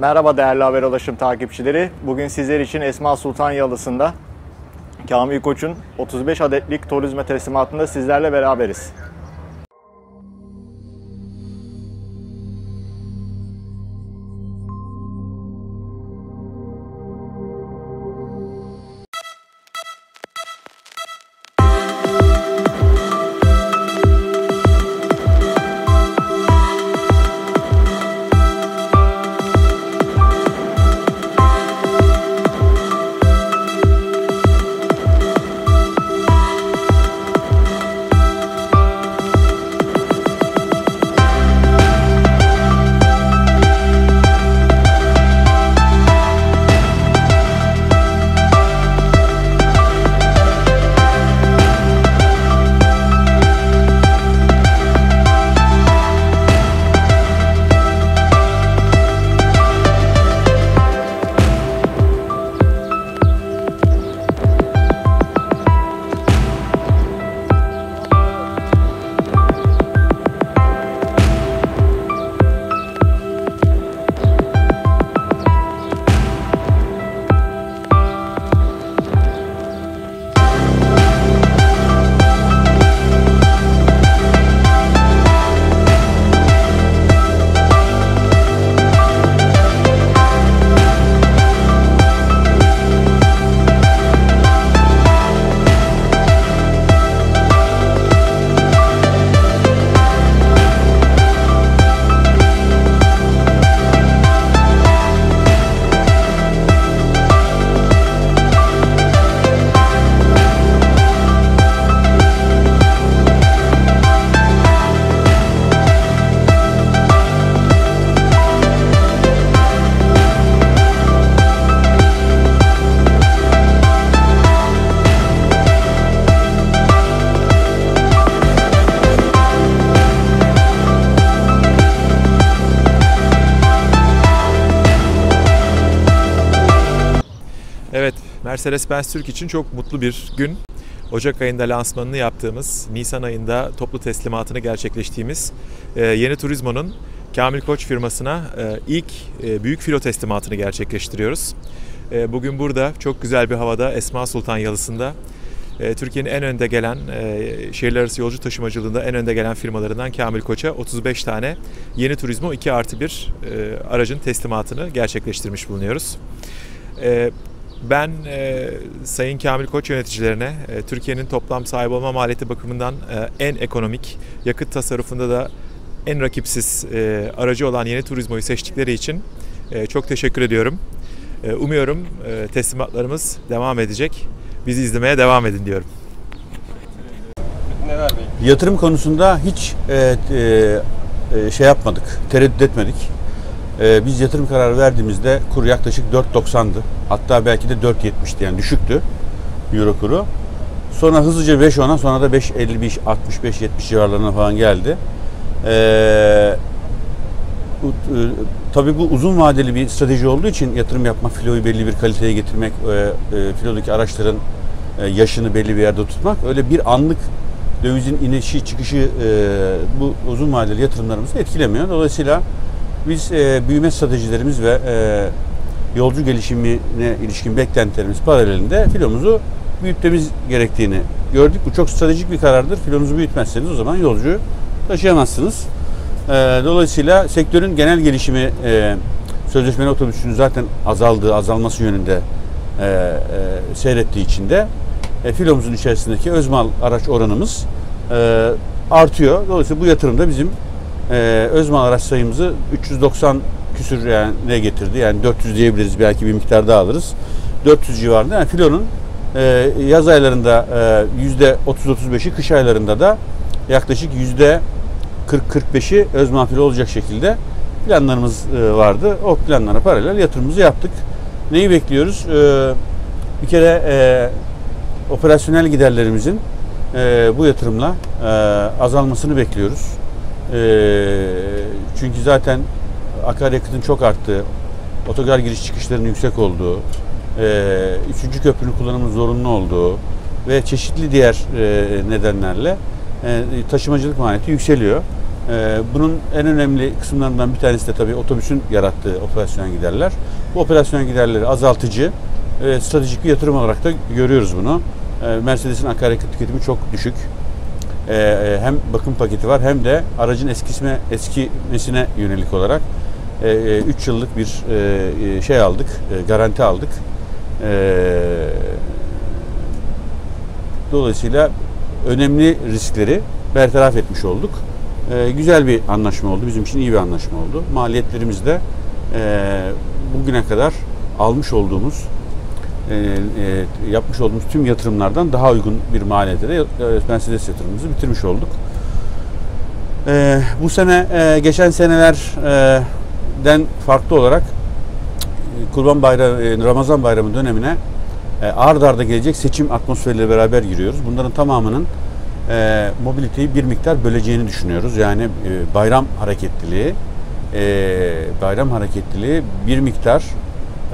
Merhaba değerli haber ulaşım takipçileri. Bugün sizler için Esma Sultan Yalısı'nda Kamil Koç'un 35 adetlik turizme teslimatında sizlerle beraberiz. Evet, Mercedes-Benz Türk için çok mutlu bir gün. Ocak ayında lansmanını yaptığımız, Nisan ayında toplu teslimatını gerçekleştiğimiz e, Yeni Turizmo'nun Kamil Koç firmasına e, ilk e, büyük filo teslimatını gerçekleştiriyoruz. Bugün burada çok güzel bir havada Esma Sultan Yalısı'nda Türkiye'nin en önde gelen e, şehirler arası yolcu taşımacılığında en önde gelen firmalarından Kamil Koç'a 35 tane Yeni Turizmo 2 artı 1 e, aracın teslimatını gerçekleştirmiş bulunuyoruz. Ben e, Sayın Kamil Koç yöneticilerine e, Türkiye'nin toplam sahip olma maliyeti bakımından e, en ekonomik, yakıt tasarrufunda da en rakipsiz e, aracı olan Yeni Turizmo'yu seçtikleri için e, çok teşekkür ediyorum. E, umuyorum e, teslimatlarımız devam edecek. Bizi izlemeye devam edin diyorum. Yatırım konusunda hiç e, e, e, şey yapmadık, tereddüt etmedik. E, biz yatırım kararı verdiğimizde kur yaklaşık 4.90'dı. Hatta belki de 4.70'ti yani düşüktü euro kuru. Sonra hızlıca 5.10'a sonra da 5.55, 65, 70 civarlarına falan geldi. E, bu, e, tabii bu uzun vadeli bir strateji olduğu için yatırım yapmak, filoyu belli bir kaliteye getirmek, e, e, filodaki araçların e, yaşını belli bir yerde tutmak öyle bir anlık dövizin inişi çıkışı e, bu uzun vadeli yatırımlarımızı etkilemiyor. Dolayısıyla biz e, büyüme stratejilerimiz ve e, yolcu gelişimine ilişkin beklentilerimiz paralelinde filomuzu büyütmemiz gerektiğini gördük. Bu çok stratejik bir karardır. Filomuzu büyütmezseniz o zaman yolcu taşıyamazsınız. E, dolayısıyla sektörün genel gelişimi e, sözleşmeli otobüsünün zaten azaldığı, azalması yönünde e, e, seyrettiği için de e, filomuzun içerisindeki özmal araç oranımız e, artıyor. Dolayısıyla bu yatırımda bizim e, araç sayımızı 390 küsür yani ne getirdi? Yani 400 diyebiliriz belki bir miktar daha alırız. 400 civarında. Yani filonun e, yaz aylarında e, yüzde 30-35'i kış aylarında da yaklaşık yüzde 40-45'i özmal filo olacak şekilde planlarımız e, vardı. O planlara paralel yatırımımızı yaptık. Neyi bekliyoruz? Bir kere operasyonel giderlerimizin bu yatırımla azalmasını bekliyoruz. E, çünkü zaten akaryakıtın çok arttığı, otogar giriş çıkışlarının yüksek olduğu, e, üçüncü köprünün kullanımının zorunlu olduğu ve çeşitli diğer e, nedenlerle e, taşımacılık maliyeti yükseliyor. Ee, bunun en önemli kısımlarından bir tanesi de tabii otobüsün yarattığı operasyon giderler. Bu operasyon giderleri azaltıcı, stratejik bir yatırım olarak da görüyoruz bunu. Mercedes'in akaryakıt tüketimi çok düşük. E, e, hem bakım paketi var hem de aracın eskisine eskimesine yönelik olarak 3 yıllık bir e, e, şey aldık, e, garanti aldık. E, dolayısıyla önemli riskleri bertaraf etmiş olduk. E, güzel bir anlaşma oldu. Bizim için iyi bir anlaşma oldu. Maliyetlerimiz de e, bugüne kadar almış olduğumuz e, e, yapmış olduğumuz tüm yatırımlardan daha uygun bir maliyete de e, Mercedes yatırımımızı bitirmiş olduk. E, bu sene e, geçen senelerden farklı olarak e, Kurban Bayramı, e, Ramazan Bayramı dönemine e, ard arda gelecek seçim atmosferiyle beraber giriyoruz. Bunların tamamının e, mobiliteyi bir miktar böleceğini düşünüyoruz. Yani e, bayram hareketliliği, e, bayram hareketliliği bir miktar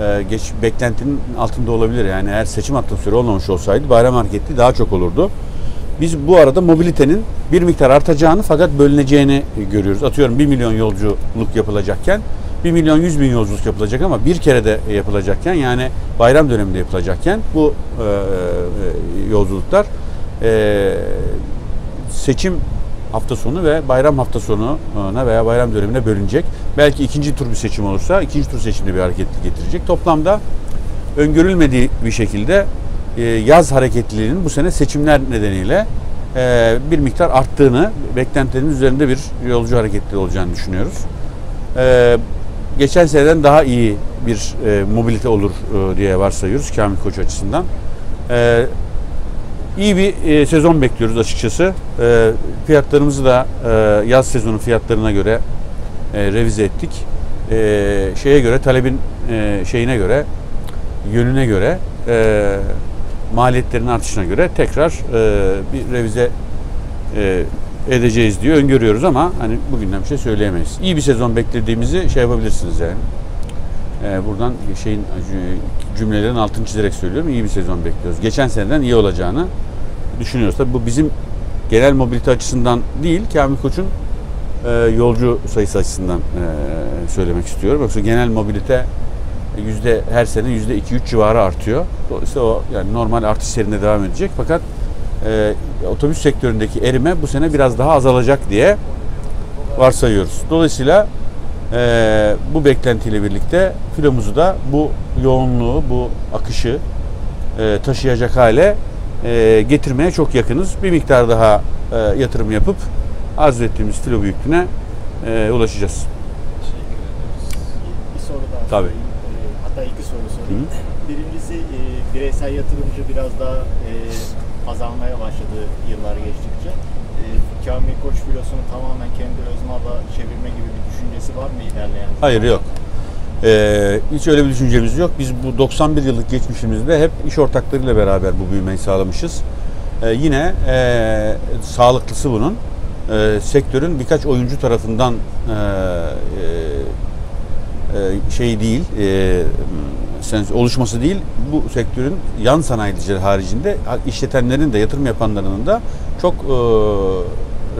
e, geç beklentinin altında olabilir. Yani eğer seçim atmosferi olmamış olsaydı bayram hareketli daha çok olurdu. Biz bu arada mobilitenin bir miktar artacağını fakat bölüneceğini görüyoruz. Atıyorum 1 milyon yolculuk yapılacakken 1 milyon 100 bin yolculuk yapılacak ama bir kere de yapılacakken yani bayram döneminde yapılacakken bu e, e, yolculuklar e, seçim hafta sonu ve bayram hafta sonuna veya bayram dönemine bölünecek. Belki ikinci tur bir seçim olursa ikinci tur seçimde bir hareketli getirecek. Toplamda öngörülmediği bir şekilde e, yaz hareketliliğinin bu sene seçimler nedeniyle e, bir miktar arttığını, beklentilerimiz üzerinde bir yolcu hareketli olacağını düşünüyoruz. E, geçen seneden daha iyi bir mobilite olur diye varsayıyoruz Kamil Koç açısından iyi bir e, sezon bekliyoruz açıkçası. E, fiyatlarımızı da e, yaz sezonu fiyatlarına göre e, revize ettik. E, şeye göre talebin e, şeyine göre yönüne göre e, maliyetlerin artışına göre tekrar e, bir revize e, edeceğiz diye öngörüyoruz ama hani bugünden bir şey söyleyemeyiz. İyi bir sezon beklediğimizi şey yapabilirsiniz yani. E, buradan şeyin cümlelerin altını çizerek söylüyorum. İyi bir sezon bekliyoruz. Geçen seneden iyi olacağını düşünüyoruz. Tabii bu bizim genel mobilite açısından değil, Kamil Koç'un e, yolcu sayısı açısından e, söylemek istiyorum. Yoksa genel mobilite yüzde her sene yüzde iki üç civarı artıyor. Dolayısıyla o yani normal artış serinde devam edecek. Fakat e, otobüs sektöründeki erime bu sene biraz daha azalacak diye varsayıyoruz. Dolayısıyla e, bu beklentiyle birlikte filomuzu da bu yoğunluğu, bu akışı e, taşıyacak hale e, getirmeye çok yakınız. Bir miktar daha e, yatırım yapıp arzu ettiğimiz filo büyüklüğüne e, ulaşacağız. Teşekkür ederiz. Bir soru daha Tabii. sorayım. E, hatta iki soru sorayım. Hı. Birincisi e, bireysel yatırımcı biraz daha e, azalmaya başladı yıllar geçtikçe. E, Kamil Koç filosunu tamamen kendi özmala çevirme gibi düşüncesi var mı ilerleyen? Hayır yok. Ee, hiç öyle bir düşüncemiz yok. Biz bu 91 yıllık geçmişimizde hep iş ortaklarıyla beraber bu büyümeyi sağlamışız. Ee, yine e, sağlıklısı bunun e, sektörün birkaç oyuncu tarafından e, e, şey değil, e, oluşması değil. Bu sektörün yan sanayiciler haricinde işletenlerin de yatırım yapanlarının da çok e,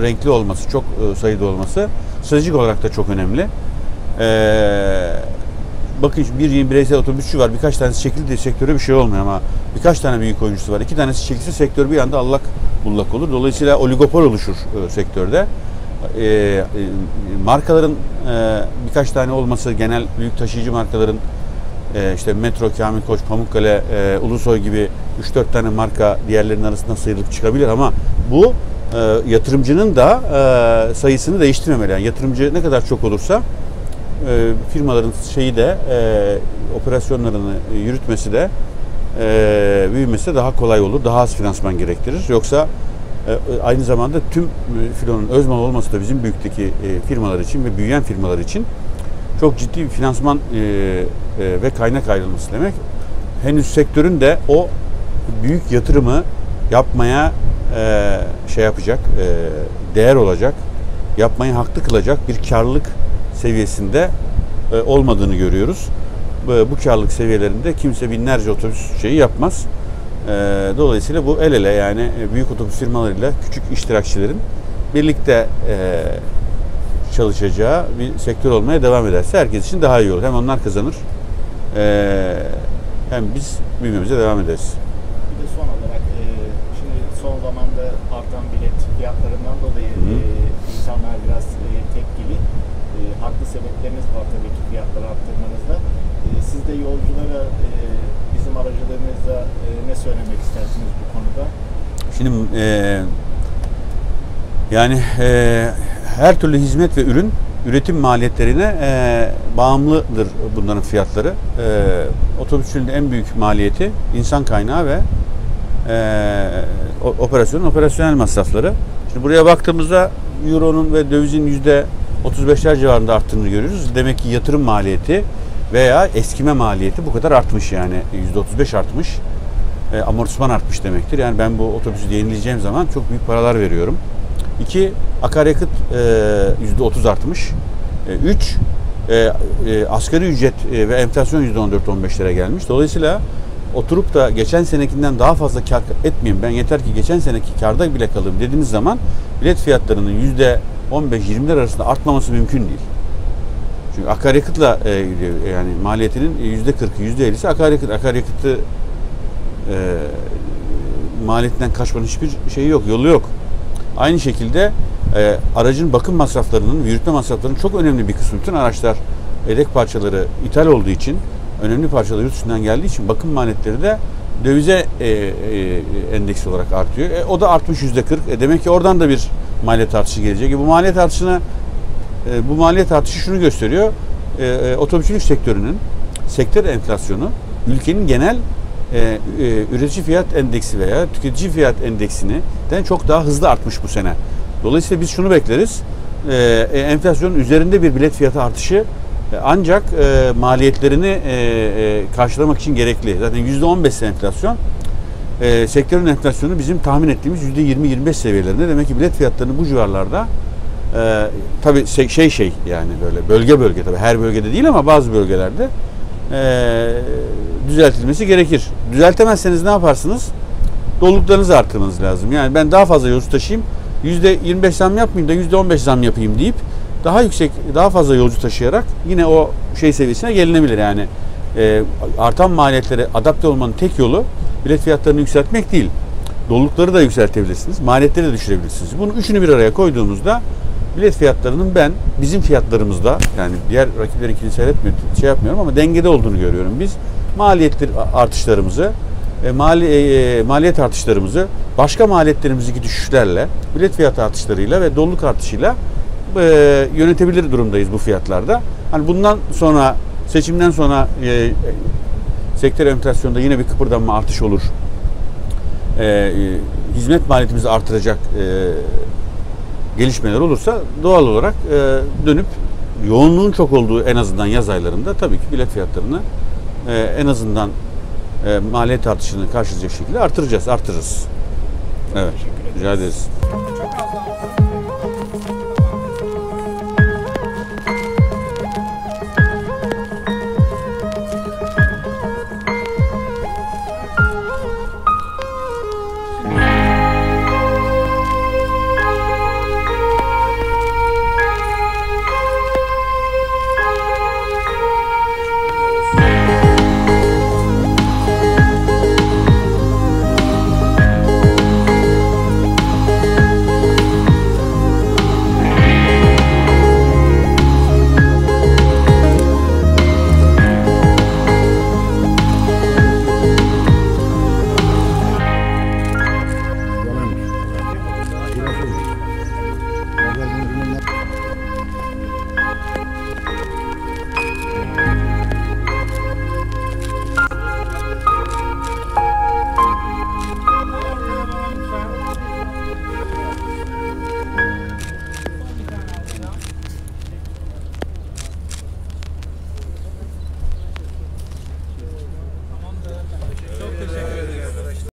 renkli olması, çok e, sayıda olması stratejik olarak da çok önemli. Eee bakın bir bireysel otobüsçü var. Birkaç tanesi çekildi sektöre bir şey olmuyor ama birkaç tane büyük oyuncusu var. İki tanesi çekilse sektör bir anda allak bullak olur. Dolayısıyla oligopol oluşur e, sektörde. E, e, markaların e, birkaç tane olması genel büyük taşıyıcı markaların e, işte Metro, Kamil Koç, Pamukkale, e, Ulusoy gibi 3-4 tane marka diğerlerinin arasından sıyrılıp çıkabilir ama bu e, yatırımcının da e, sayısını değiştirmemeli. Yani yatırımcı ne kadar çok olursa e, firmaların şeyi de e, operasyonlarını yürütmesi de e, büyümesi de daha kolay olur. Daha az finansman gerektirir. Yoksa e, aynı zamanda tüm filonun öz mal olması da bizim büyükteki e, firmalar için ve büyüyen firmalar için çok ciddi bir finansman e, e, ve kaynak ayrılması demek. Henüz sektörün de o büyük yatırımı yapmaya e, şey yapacak, e, değer olacak, yapmayı haklı kılacak bir karlılık seviyesinde e, olmadığını görüyoruz. Bu karlılık seviyelerinde kimse binlerce otobüs şeyi yapmaz. E, dolayısıyla bu el ele yani e, büyük otobüs firmalarıyla küçük iştirakçilerin birlikte çalışacağı bir sektör olmaya devam ederse herkes için daha iyi olur. Hem onlar kazanır ee, hem biz büyümemize devam ederiz. Bir de son olarak e, son zamanda artan bilet fiyatlarından dolayı Hı e, insanlar biraz e, tepkili. E, haklı sebepleriniz var tabii ki fiyatları arttırmanızda. E, siz de yolculara e, bizim aracılığınızla e, ne söylemek istersiniz bu konuda? Şimdi eee, yani eee, her türlü hizmet ve ürün üretim maliyetlerine eee, bağımlıdır bunların fiyatları. Eee otobüsçülüğün en büyük maliyeti insan kaynağı ve o- operasyonun operasyonel masrafları. Şimdi buraya baktığımızda euronun ve dövizin yüzde 35'ler civarında arttığını görüyoruz. Demek ki yatırım maliyeti veya eskime maliyeti bu kadar artmış yani yüzde 35 artmış e, amortisman artmış demektir. Yani ben bu otobüsü yenileyeceğim zaman çok büyük paralar veriyorum. İki, akaryakıt e, yüzde otuz artmış. E, üç, e, e, asgari ücret e, ve enflasyon yüzde on dört on beşlere gelmiş. Dolayısıyla oturup da geçen senekinden daha fazla kar etmeyeyim ben yeter ki geçen seneki karda bile kalayım dediğiniz zaman bilet fiyatlarının yüzde 15-20'ler arasında artmaması mümkün değil. Çünkü akaryakıtla e, yani maliyetinin yüzde 40'ı yüzde 50'si akaryakıt. Akaryakıtı e, maliyetten kaçmanın hiçbir şeyi yok, yolu yok. Aynı şekilde e, aracın bakım masraflarının, yürütme masraflarının çok önemli bir kısmı. Bütün araçlar yedek parçaları ithal olduğu için, önemli parçalar yurt dışından geldiği için bakım maliyetleri de dövize e, e, endeks olarak artıyor. E, o da artmış yüzde 40. E, demek ki oradan da bir maliyet artışı gelecek. E, bu maliyet artışına e, bu maliyet artışı şunu gösteriyor. E, e, otobüsçülük sektörünün sektör enflasyonu ülkenin genel e, e, üretici fiyat endeksi veya tüketici fiyat endeksinden çok daha hızlı artmış bu sene. Dolayısıyla biz şunu bekleriz. E, e, enflasyonun üzerinde bir bilet fiyatı artışı ancak e, maliyetlerini e, e, karşılamak için gerekli. Zaten %15 ise enflasyon. E, sektörün enflasyonu bizim tahmin ettiğimiz %20-25 seviyelerinde. Demek ki bilet fiyatlarını bu civarlarda ee, tabii şey şey yani böyle bölge bölge tabii her bölgede değil ama bazı bölgelerde ee, düzeltilmesi gerekir. Düzeltemezseniz ne yaparsınız? Doluluklarınızı arttırmanız lazım. Yani ben daha fazla yolcu taşıyayım, %25 zam yapmayayım da %15 zam yapayım deyip daha yüksek, daha fazla yolcu taşıyarak yine o şey seviyesine gelinebilir. Yani ee, artan maliyetlere adapte olmanın tek yolu bilet fiyatlarını yükseltmek değil. Dolulukları da yükseltebilirsiniz, maliyetleri de düşürebilirsiniz. Bunu üçünü bir araya koyduğumuzda bilet fiyatlarının ben bizim fiyatlarımızda yani diğer rakiplerinkini seyretmiyorum, şey yapmıyorum ama dengede olduğunu görüyorum. Biz maliyetler artışlarımızı, e, mali, e, maliyet artışlarımızı başka maliyetlerimizdeki düşüşlerle, bilet fiyatı artışlarıyla ve doluluk artışıyla e, yönetebilir durumdayız bu fiyatlarda. Hani bundan sonra seçimden sonra e, sektör enflasyonda yine bir kıpırdanma artış olur. E, e, hizmet maliyetimizi artıracak e, gelişmeler olursa doğal olarak e, dönüp yoğunluğun çok olduğu en azından yaz aylarında tabii ki bilet fiyatlarını e, en azından e, maliyet artışını karşılayacak şekilde artıracağız, artırırız. Evet, rica ederiz.